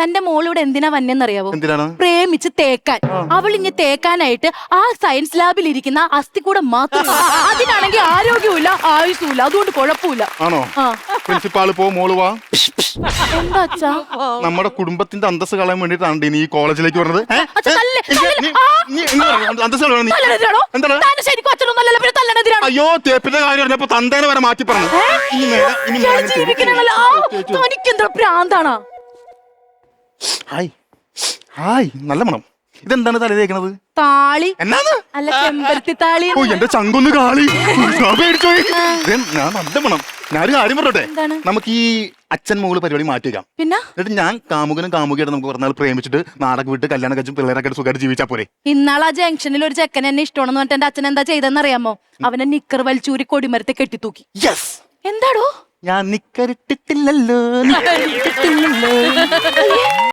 തന്റെ മോളിവിടെ എന്തിനാ വന്നെന്നറിയാവോ? എന്തിനാണ്? പ്രേമിച്ച് തേക്കാൻ. അവൾ ഇനി തേക്കാനായിട്ട് ആ സയൻസ് ലാബിൽ ഇരിക്കുന്ന അസ്ഥി കൂടെ മാത്രം മതി. അതിനാണെങ്കിൽ ആരോഗ്യമില്ല ആയുസുമില്ല അതുകൊണ്ട് കുഴപ്പമില്ല. ആണോ? പോ മോൾ വാ. എന്താ അച്ഛാ? നമ്മുടെ കുടുംബത്തിന്റെ അന്തസ് കളയാൻ വേണ്ടിട്ടാണ് നീ ഈ കോളേജിലേക്ക് വരുന്നത് അയ്യോ തേപ്പിന്റെ കാര്യം പറഞ്ഞപ്പോ തന്തേനെ വരെ മാറ്റി പറഞ്ഞു. പ്രാന്താണോ? ഹായ്. ഹായ് നല്ല മണം. ഇതെന്താണ് തല തേക്കണത്? താളി. എന്നാന്ന്? അല്ല ചെമ്പരത്തി താളി ഓ എന്റെ ചങ്കൊന്ന് കാളി. ഞാൻ പേടിച്ചോയി ദേ, ഞാൻ നല്ല മണം. ഞാനൊരു കാര്യം പറഞ്ഞോട്ടെ എന്താണ്? നമുക്ക് ഈ അച്ഛൻ മോൾ പരിപാടി മാറ്റിയേക്കാം പിന്നെ? എന്നിട്ട് ഞാൻ കാമുകനും കാമുകയായിട്ട് നമുക്ക് പറഞ്ഞാൽ പ്രേമിച്ചിട്ട് നാടൊക്കെ വിട്ട് കല്യാണം കഴിച്ചും പിള്ളേരൊക്കെ ആയിട്ട് സുഖമായിട്ട് ജീവിച്ചാ പോരെ. ഇന്നാളെ ആ ജംഗ്ഷനിൽ ഒരു ചെക്കൻ എന്നെ ഇഷ്ടമാണെന്ന് പറഞ്ഞിട്ട് എന്റെ അച്ഛൻ എന്താ ചെയ്തെന്ന് അറിയാമോ? അവനെ നിക്കർ വലിച്ചൂരി കൊടിമരത്തെ കെട്ടിത്തൂക്കി. യെസ് എന്താടോ? ഞാൻ നിക്കരിട്ടിട്ടില്ലല്ലോ